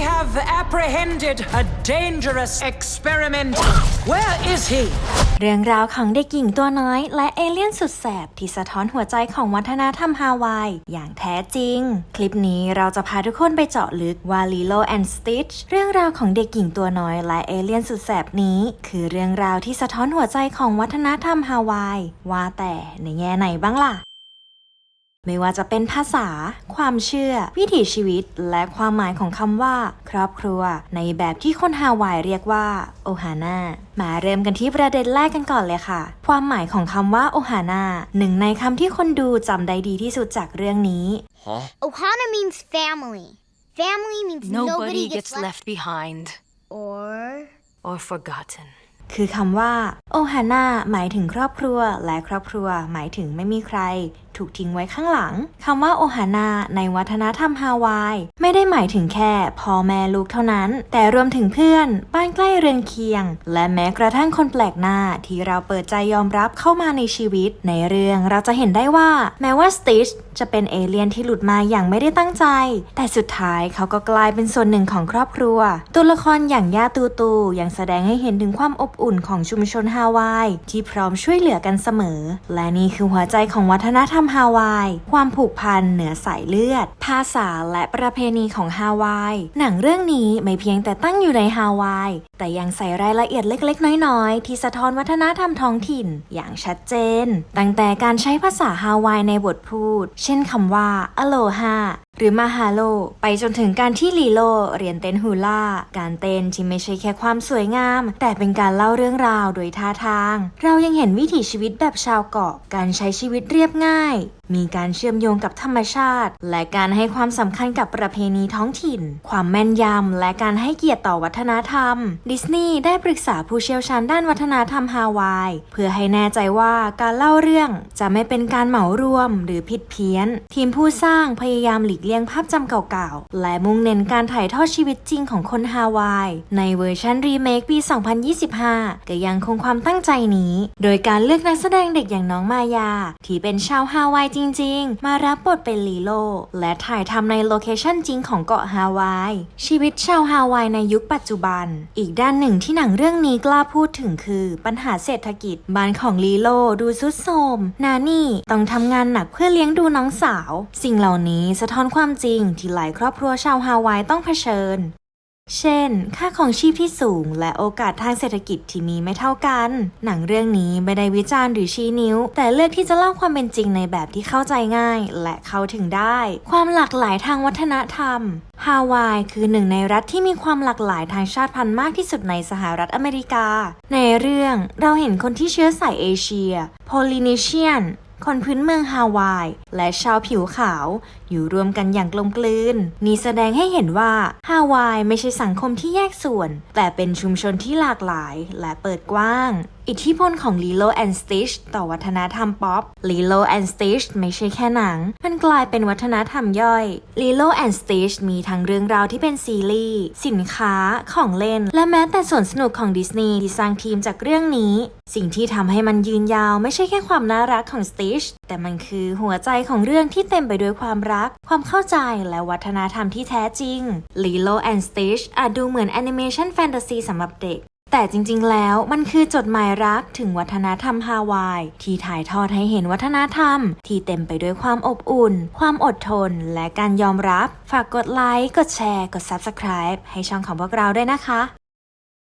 have apprehended a dangerous experiment. Where is he? เรื่องราวของเด็กหญิงตัวน้อย และเอเลี่ยนสุดแสบที่สะท้อนหัวใจของวัฒนธรรมฮาวาย อย่างแท้จริง คลิปนี้เราจะพาทุกคนไปเจาะลึกว่า Lilo and Stitch เรื่องราวของเด็กหญิงตัวน้อย และเอเลี่ยนสุดแสบนี้ คือเรื่องราวที่สะท้อนหัวใจของวัฒนธรรมฮาวาย ว่าแต่ในแง่ไหนบ้างล่ะ ไม่ว่าจะเป็นภาษา ความเชื่อ วิถีชีวิต และความหมายของคำว่า ครอบครัว ในแบบที่คนฮาวายเรียกว่าโอฮาน่ามาเริ่มกันที่ประเด็นแรกกันก่อนเลยค่ะ ความหมายของคำว่าโอฮาน่าหนึ่งในคำที่คนดูจำได้ดีที่สุดจากเรื่องนี้ Ohana means family. Family means Nobody gets left behind Or or forgotten. คือคำว่าโอฮาน่าหมายถึงครอบครัว และครอบครัว หมายถึงไม่มีใคร ถูกทิ้งไว้ข้างหลังคำว่าโอฮานาในวัฒนธรรมฮาวาย ไม่ได้หมายถึงแค่พ่อแม่ลูกเท่านั้น แต่รวมถึงเพื่อน บ้านใกล้เรือนเคียง และแม้กระทั่งคนแปลกหน้าที่เราเปิดใจยอมรับเข้ามาในชีวิต ในเรื่องเราจะเห็นได้ว่า แม้ว่าสติชจะเป็นเอเลี่ยนที่หลุดมาอย่างไม่ได้ตั้งใจ แต่สุดท้ายเขาก็กลายเป็นส่วนหนึ่งของครอบครัว ตัวละครอย่างย่าตูตูยังแสดงให้เห็นถึงความอบอุ่นของชุมชนฮาวาย ที่พร้อมช่วยเหลือกันเสมอ และนี่คือหัวใจของวัฒนธรรมฮาวาย ความผูกพันเหนือสายเลือด ภาษาและประเพณีของฮาวาย หนังเรื่องนี้ไม่เพียงแต่ตั้งอยู่ในฮาวาย แต่ยังใส่รายละเอียดเล็กๆ น้อยๆ ที่สะท้อนวัฒนธรรมท้องถิ่นอย่างชัดเจน ตั้งแต่การใช้ภาษาฮาวายในบทพูด เช่นคำว่าอโลฮา หรือมาฮาโล ไปจนถึงการที่ลีโลเรียนเต้นฮูล่า การเต้นที่ไม่ใช่แค่ความสวยงาม แต่เป็นการเล่าเรื่องราวโดยท่าทาง เรายังเห็นวิถีชีวิตแบบชาวเกาะ การใช้ชีวิตเรียบง่าย มีการเชื่อมโยงกับธรรมชาติ และการให้ความสำคัญกับประเพณีท้องถิ่น ความแม่นยำและการให้เกียรติต่อวัฒนธรรม ดิสนีย์ได้ปรึกษาผู้เชี่ยวชาญด้านวัฒนธรรมฮาวาย เพื่อให้แน่ใจว่าการเล่าเรื่องจะไม่เป็นการเหมารวม หรือผิดเพี้ยน ทีมผู้สร้างพยายามหลีกเลี่ยงภาพจำเก่าๆ และมุ่งเน้นการถ่ายทอดชีวิตจริงของคนฮาวาย ในเวอร์ชันรีเมคปี 2025 ก็ยังคงความตั้งใจนี้ โดยการเลือกนักแสดงเด็กอย่างน้องมายา ที่เป็นชาวฮาวายจริงๆ มารับบทเป็นลีโล และถ่ายทำในโลเคชั่นจริงของเกาะฮาวาย ชีวิตชาวฮาวายในยุคปัจจุบัน อีกด้านหนึ่งที่หนังเรื่องนี้กล้าพูดถึงคือ ปัญหาเศรษฐกิจบ้านของลีโลดูซุดโทมนานี่ต้องทำงานหนักเพื่อเลี้ยงดูน้องสาว สิ่งเหล่านี้สะท้อนความจริงที่หลายครอบครัวชาวฮาวายต้องเผชิญ เช่น ค่าของชีพที่สูงและโอกาสทางเศรษฐกิจที่มีไม่เท่ากัน หนังเรื่องนี้ไม่ได้วิจารณ์หรือชี้นิ้ว แต่เลือกที่จะเล่าความเป็นจริงในแบบที่เข้าใจง่าย และเข้าถึงได้ ความหลากหลายทางวัฒนธรรมฮาวายคือหนึ่งในรัฐที่มีความหลากหลายทางชาติพันธุ์มากที่สุดในสหรัฐอเมริกา ในเรื่องเราเห็นคนที่เชื้อสายเอเชีย โพลินีเชียน คนพื้นเมืองฮาวาย และชาวผิวขาว อยู่รวมกันอย่างกลมกลืน นี่แสดงให้เห็นว่าฮาวายไม่ใช่สังคมที่แยกส่วน แต่เป็นชุมชนที่หลากหลายและเปิดกว้าง อิทธิพลของ Lilo and Stitch ต่อวัฒนธรรมป๊อป Lilo and Stitch ไม่ใช่แค่หนัง มันกลายเป็นวัฒนธรรมย่อย Lilo and Stitch มีทั้งเรื่องราวที่เป็นซีรีส์สินค้าของเล่น และแม้แต่ส่วนสนุกของดิสนีย์ที่สร้างทีมจากเรื่องนี้ สิ่งที่ทำให้มันยืนยาวไม่ใช่แค่ความน่ารักของ Stitch แต่มันคือหัวใจของเรื่องที่เต็มไปด้วยความรัก ความเข้าใจและวัฒนธรรมที่แท้จริง Lilo and Stitch อาจดูเหมือนแอนิเมชันแฟนตาซีสำหรับเด็ก แต่จริงๆ แล้วมันคือจดหมายรักถึงวัฒนธรรมฮาวาย ที่ถ่ายทอดให้เห็นวัฒนธรรม ที่เต็มไปด้วยความอบอุ่น ความอดทน และการยอมรับ ฝากกดไลค์ กดแชร์ กด Subscribe ให้ช่องของพวกเราด้วยนะคะ